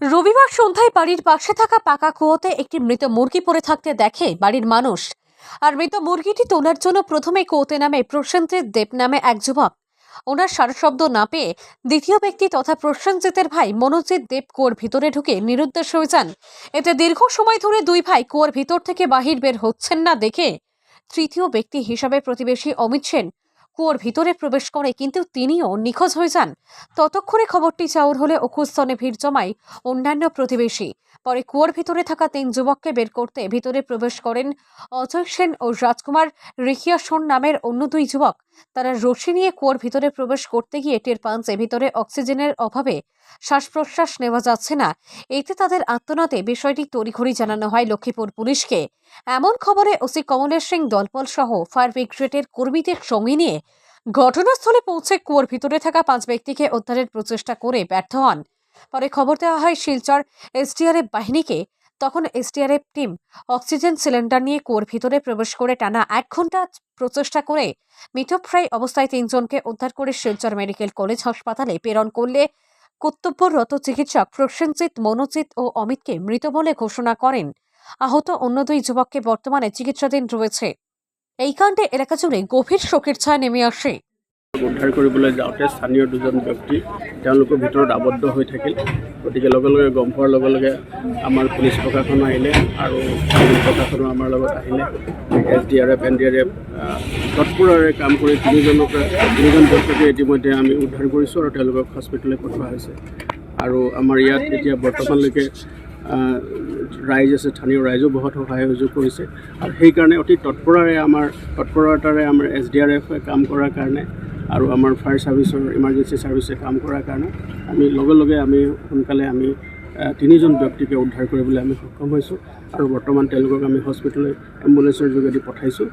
রবিবার সন্ধ্যায় বাড়ির পাশে থাকা পাকা কুয়োতে একটি মৃত মুরগি পড়ে থাকতে দেখে বাড়ির মানুষ। আর মৃত মুরগিটি তোলার জন্য প্রথমে কুয়োতে নামে প্রসেনজিৎ দেব নামে এক যুবক। ওনার সারশব্দ না পেয়ে দ্বিতীয় ব্যক্তি তথা প্রসেনজিতের ভাই মনোজিৎ দেব কুয়োর ভিতরে ঢুকে নিরুদ্দেশ হয়ে যান। এতে দীর্ঘ সময় ধরে দুই ভাই কুয়োর ভিতর থেকে বাহির বের হচ্ছেন না দেখে তৃতীয় ব্যক্তি হিসাবে প্রতিবেশী অমিত সেন কুয়োর ভিতরে প্রবেশ করে কিন্তু তিনিও নিখোঁজ হয়ে যান। ততক্ষণে খবরটি চাউর হলে অকুস্থনে ভিড় জমায় অন্যান্য প্রতিবেশী। পরে কুয়োর ভিতরে থাকা তিন যুবককে বের করতে ভিতরে প্রবেশ করেন অজয় সেন ও রাজকুমার রিখিয়া সোন নামের অন্য দুই যুবক। তারা রশি নিয়ে কুয়োর ভিতরে প্রবেশ করতে গিয়ে টের পান যে ভিতরে অক্সিজেনের অভাবে শ্বাস প্রশ্বাস নেওয়া যাচ্ছে না। এতে তাদের আত্মনাতে বিষয়টি তড়িঘড়ি জানানো হয় লক্ষ্মীপুর পুলিশকে। এমন খবরে ওসি কমলেশ সিং, দলপল সহ ফায়ার ব্রিগেডের কর্মীদের সঙ্গে নিয়ে ঘটনাস্থলে পৌঁছে কুয়োর ভিতরে থাকা পাঁচ ব্যক্তিকে উদ্ধারের প্রচেষ্টা করে ব্যর্থ হন। পরে খবর দেওয়া হয় শিলচর এসডিআরএফ বাহিনীকে তখন এসডিআরএফ টিম অক্সিজেন সিলিন্ডার নিয়ে কুয়োর ভিতরে প্রবেশ করে টানা এক ঘণ্টা প্রচেষ্টা করে মৃতপ্রায় অবস্থায় তিনজনকে উদ্ধার করে শিলচর মেডিকেল কলেজ হাসপাতালে প্রেরণ করলে কর্তব্যরত চিকিৎসক প্রসেনজিৎ, মনোজিৎ ও অমিতকে মৃত বলে ঘোষণা করেন। আহত অন্য দুই যুবককে বর্তমানে চিকিৎসাধীন রয়েছে। এই কাণ্ডে এলাকা জুড়ে গভীর শোকের ছায়া নেমে আসে। উদ্ধাৰ কৰিবলৈ যাওঁতে স্থানীয় দুজন ব্যক্তি তেওঁলোকৰ ভিতৰত আবদ্ধ হৈ থাকিল। গতিকে লগে লগে গম পোৱাৰ লগে লগে আমাৰ পুলিচ প্ৰশাসন আহিলে আৰু চিভিল প্ৰশাসনো আমাৰ লগত আহিলে। S D R F, N D R F তৎপৰেৰে কাম কৰি তিনিজনক, তিনিজন ব্যক্তিকে ইতিমধ্যে আমি উদ্ধাৰ কৰিছোঁ আৰু তেওঁলোকক হস্পিটেললৈ পঠোৱা হৈছে। আৰু আমাৰ ইয়াত এতিয়া বৰ্তমানলৈকে ৰাইজ আছে, স্থানীয় ৰাইজেও বহুত সহায় সহযোগ কৰিছে। আৰু সেইকাৰণে অতি তৎপৰাৰে আমাৰ, তৎপৰতাৰে আমাৰ এছ ডি আৰ এফে কাম কৰাৰ কাৰণে আৰু আমাৰ ফায়াৰ ছাৰ্ভিচৰ ইমাৰ্জেঞ্চি ছাৰ্ভিচে কাম কৰাৰ কাৰণে আমি লগে লগে আমি সোনকালে আমি তিনিজন ব্যক্তিকে উদ্ধাৰ কৰিবলৈ আমি সক্ষম হৈছোঁ। আৰু বৰ্তমান তেওঁলোকক আমি হস্পিটেললৈ এম্বুলেঞ্চৰ যোগেদি পঠাইছোঁ।